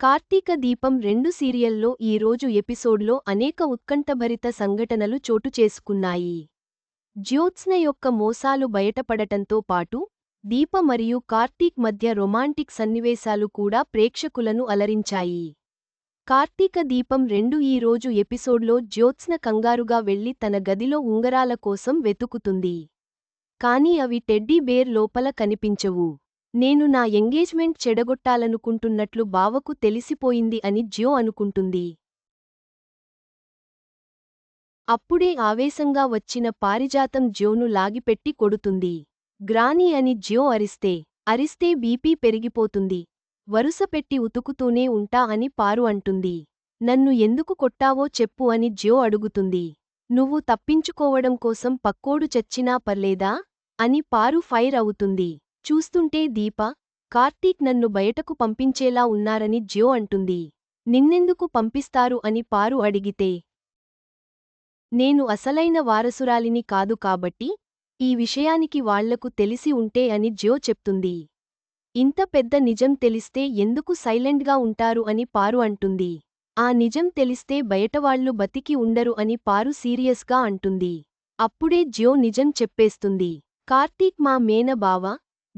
కార్తీక దీపం రెండు సీరియల్లో ఈ రోజు ఎపిసోడ్లో అనేక ఉత్కంఠభరిత సంఘటనలు చోటు చేసుకున్నాయి. జ్యోత్స్న యొక్క మోసాలు బయటపడటంతో పాటు దీప మరియు కార్తీక్ మధ్య రొమాంటిక్ సన్నివేశాలు కూడా ప్రేక్షకులను అలరించాయి. కార్తీక దీపం రెండు ఈ రోజు ఎపిసోడ్లో జ్యోత్స్న కంగారుగా వెళ్ళి తన గదిలో ఉంగరాల కోసం వెతుకుతుంది. కాని అవి టెడ్డీ బేర్ లోపల కనిపించవు. నేను నా ఎంగేజ్మెంట్ చెడగొట్టాలనుకుంటున్నట్లు బావకు తెలిసిపోయింది అని జ్యో అనుకుంటుంది. అప్పుడే ఆవేశంగా వచ్చిన పారిజాతం జ్యోను లాగిపెట్టి కొడుతుంది. గ్రాని అని జ్యో అరిస్తే అరిస్తే బీపీ పెరిగిపోతుంది. వరుసపెట్టి ఉతుకుతూనే ఉంటా అని పారు అంటుంది. నన్ను ఎందుకు కొట్టావో చెప్పు అని జ్యో అడుగుతుంది. నువ్వు తప్పించుకోవడం కోసం పక్కోడు చచ్చినా పర్లేదా? అని పారు ఫైర్ అవుతుంది. చూస్తుంటే దీప కార్తీక్ నన్ను బయటకు పంపించేలా ఉన్నారని జ్యో అంటుంది. నిన్నెందుకు పంపిస్తారు అని పారు అడిగితే నేను అసలైన వారసురాలిని కాదు కాబట్టి ఈ విషయానికి వాళ్ళకు తెలిసి ఉంటే అని జ్యో చెప్తుంది. ఇంత పెద్ద నిజం తెలిస్తే ఎందుకు సైలెంట్గా ఉంటారు అని పారు అంటుంది. ఆ నిజం తెలిస్తే బయటవాళ్ళు బతికి ఉండరు అని పారు సీరియస్గా అంటుంది. అప్పుడే జ్యో నిజం చెప్పేస్తుంది. కార్తీక్ మా మేన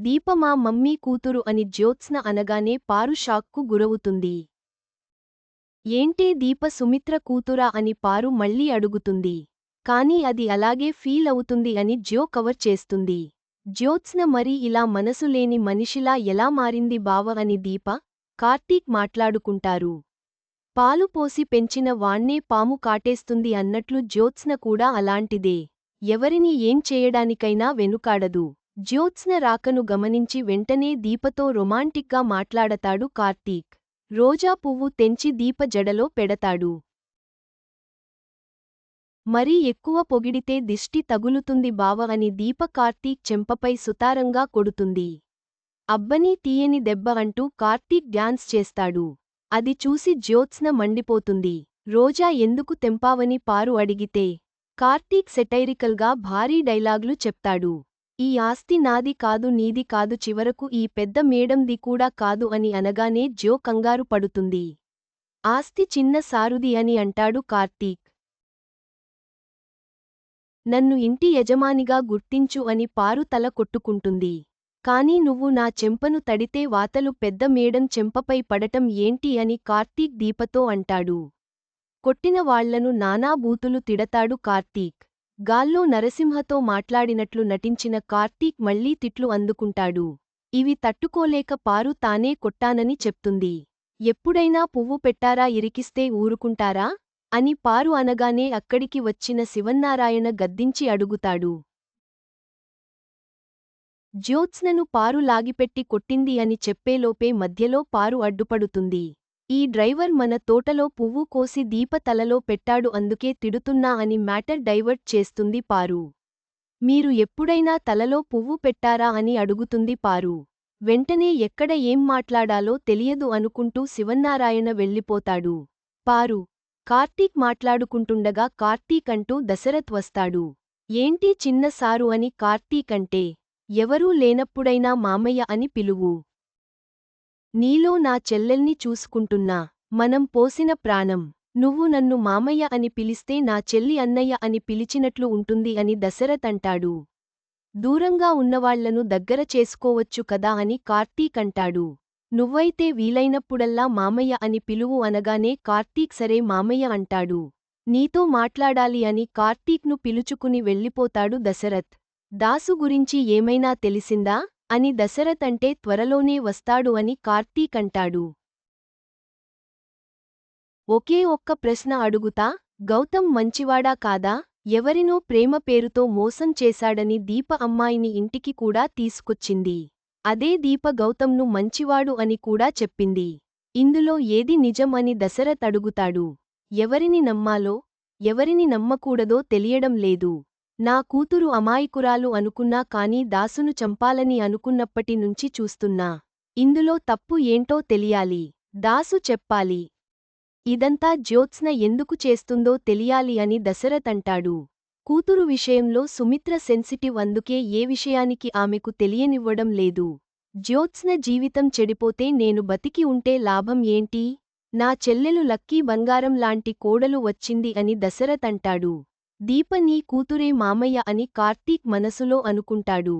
దీపమా మమ్మీ కూతురు అని జ్యోత్స్న అనగానే పారు షాక్కు గురవుతుంది. ఏంటే దీప సుమిత్ర కూతురా అని పారు మళ్ళీ అడుగుతుంది. కాని అది అలాగే ఫీల్ అవుతుంది అని జ్యో కవర్ చేస్తుంది. జ్యోత్స్న మరి ఇలా మనసులేని మనిషిలా ఎలా మారింది బావ అని దీప కార్తీక్ మాట్లాడుకుంటారు. పాలు పోసి పెంచిన వాణ్ణే పాము కాటేస్తుంది అన్నట్లు జ్యోత్స్న కూడా అలాంటిదే. ఎవరిని ఏం చేయడానికైనా వెనుకాడదు. జ్యోత్స్న రాకను గమనించి వెంటనే దీపతో రొమాంటిక్గా మాట్లాడతాడు కార్తీక్. రోజా పువ్వు తెంచి దీప జడలో పెడతాడు. మరీ ఎక్కువ పొగిడితే దిష్టి తగులుతుంది బావ అని దీప కార్తీక్ చెంపపై సుతారంగా కొడుతుంది. అబ్బనీ తీయని దెబ్బ అంటూ కార్తీక్ డ్యాన్స్ చేస్తాడు. అది చూసి జ్యోత్స్న మండిపోతుంది. రోజా ఎందుకు తెంపావని పారు అడిగితే కార్తీక్ సెటైరికల్గా భారీ డైలాగ్లు చెప్తాడు. ఈ ఆస్తి నాది కాదు నీది కాదు చివరకు ఈ పెద్ద మేడంది కూడా కాదు అని అనగానే జ్యో కంగారు పడుతుంది. ఆస్తి చిన్న సారుది అని అంటాడు కార్తీక్. నన్ను ఇంటి యజమానిగా గుర్తించు అని పారు తల కొట్టుకుంటుంది. కాని నువ్వు నా చెంపను తడితే వాతలు పెద్ద మేడం చెంపపై పడటం ఏంటి అని కార్తీక్ దీపతో అంటాడు. కొట్టిన వాళ్ళను నానా బూతులు తిడతాడు కార్తీక్. గాల్లో నరసింహతో మాట్లాడినట్లు నటించిన కార్తీక్ మళ్ళీ తిట్లు అందుకుంటాడు. ఇవి తట్టుకోలేక పారు తానే కొట్టానని చెప్తుంది. ఎప్పుడైనా పువ్వు పెట్టారా ఇరికిస్తే ఊరుకుంటారా? అని పారు అనగానే అక్కడికి వచ్చిన శివన్నారాయణ గద్దించి అడుగుతాడు. జ్యోత్స్నను పారు లాగిపెట్టి కొట్టింది అని చెప్పేలోపే మధ్యలో పారు అడ్డుపడుతుంది. ఈ డ్రైవర్ మన తోటలో పువ్వు కోసి దీప తలలో పెట్టాడు అందుకే తిడుతున్నా అని మ్యాటర్ డైవర్ట్ చేస్తుంది పారు. మీరు ఎప్పుడైనా తలలో పువ్వు పెట్టారా అని అడుగుతుంది పారు. వెంటనే ఎక్కడ ఏం మాట్లాడాలో తెలియదు అనుకుంటూ శివన్నారాయణ వెళ్ళిపోతాడు. పారు కార్తీక్ మాట్లాడుకుంటుండగా కార్తీక్ అంటూ దశరథ్ వస్తాడు. ఏంటి చిన్న సారు అని కార్తీక్ అంటే ఎవరూ లేనప్పుడైనా మామయ్య అని పిలువు. నీలో నా చెల్లెల్ని చూసుకుంటున్నా మనం పోసిన ప్రాణం. నువ్వు నన్ను మామయ్య అని పిలిస్తే నా చెల్లి అన్నయ్య అని పిలిచినట్లు ఉంటుంది అని దశరథ్ అంటాడు. దూరంగా ఉన్నవాళ్ళను దగ్గర చేసుకోవచ్చు కదా అని కార్తీక్ అంటాడు. నువ్వైతే వీలైనప్పుడల్లా మామయ్య అని పిలువు అనగానే కార్తీక్ సరే మామయ్య అంటాడు. నీతో మాట్లాడాలి అని కార్తీక్ను పిలుచుకుని వెళ్ళిపోతాడు దశరథ్. దాసు గురించి ఏమైనా తెలిసిందా? అని దశరథ్ అంటే త్వరలోనే వస్తాడు అని కార్తీక్ అంటాడు. ఒకే ఒక్క ప్రశ్న అడుగుతా గౌతమ్ మంచివాడా కాదా? ఎవరినో ప్రేమ పేరుతో మోసం చేశాడని దీప అమ్మాయిని ఇంటికి కూడా తీసుకొచ్చింది. అదే దీప గౌతమ్ను మంచివాడు అని కూడా చెప్పింది. ఇందులో ఏది నిజం అని దశరథ్ అడుగుతాడు. ఎవరిని నమ్మాలో ఎవరిని నమ్మకూడదో తెలియడం లేదు. నా కూతురు అమాయకురాలు అనుకున్నా కాని దాసును చంపాలని అనుకున్నప్పటి నుంచి చూస్తున్నా. ఇందులో తప్పు ఏంటో తెలియాలి. దాసు చెప్పాలి. ఇదంతా జ్యోత్స్న ఎందుకు చేస్తుందో తెలియాలి అని దశరథ్ అంటాడు. కూతురు విషయంలో సుమిత్ర సెన్సిటివ్ అందుకే ఏ విషయానికి ఆమెకు తెలియనివ్వడం లేదు. జ్యోత్స్న జీవితం చెడిపోతే నేను బతికి ఉంటే లాభం ఏంటి? నా చెల్లెలు లక్కీ బంగారం లాంటి కోడలు వచ్చింది అని దశరథ్ అంటాడు. దీప నీ కూతురే మామయ్య అని కార్తీక్ మనసులో అనుకుంటాడు.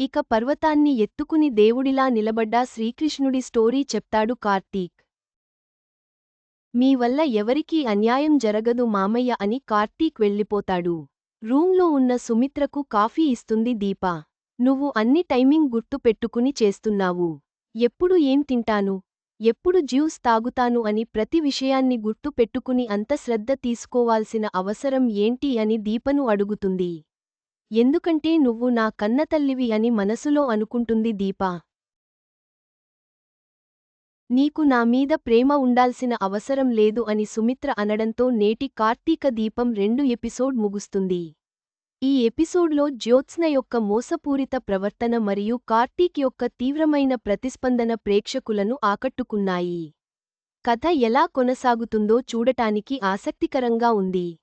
ఇక పర్వతాన్ని ఎత్తుకుని దేవుడిలా నిలబడ్డా శ్రీకృష్ణుడి స్టోరీ చెప్తాడు కార్తీక్. మీ వల్ల ఎవరికీ అన్యాయం జరగదు మామయ్య అని కార్తీక్ వెళ్ళిపోతాడు. రూంలో ఉన్న సుమిత్రకు కాఫీ ఇస్తుంది దీప. నువ్వు అన్ని టైమింగ్ గుర్తు పెట్టుకుని చేస్తున్నావు. ఎప్పుడు ఏం తింటాను? ఎప్పుడు జ్యూస్ తాగుతాను అని ప్రతి విషయాన్ని గుర్తు పెట్టుకుని అంత శ్రద్ధ తీసుకోవాల్సిన అవసరం ఏంటి అని దీపను అడుగుతుంది. ఎందుకంటే నువ్వు నా కన్నతల్లివి అని మనసులో అనుకుంటుంది దీప. నీకు నా మీద ప్రేమ ఉండాల్సిన అవసరం లేదు అని సుమిత్ర అనడంతో నేటి కార్తీక దీపం రెండు ఎపిసోడ్ ముగుస్తుంది. ఈ ఎపిసోడ్లో జ్యోత్స్న యొక్క మోసపూరిత ప్రవర్తన మరియు కార్తీక్ యొక్క తీవ్రమైన ప్రతిస్పందన ప్రేక్షకులను ఆకట్టుకున్నాయి. కథ ఎలా కొనసాగుతుందో చూడటానికి ఆసక్తికరంగా ఉంది.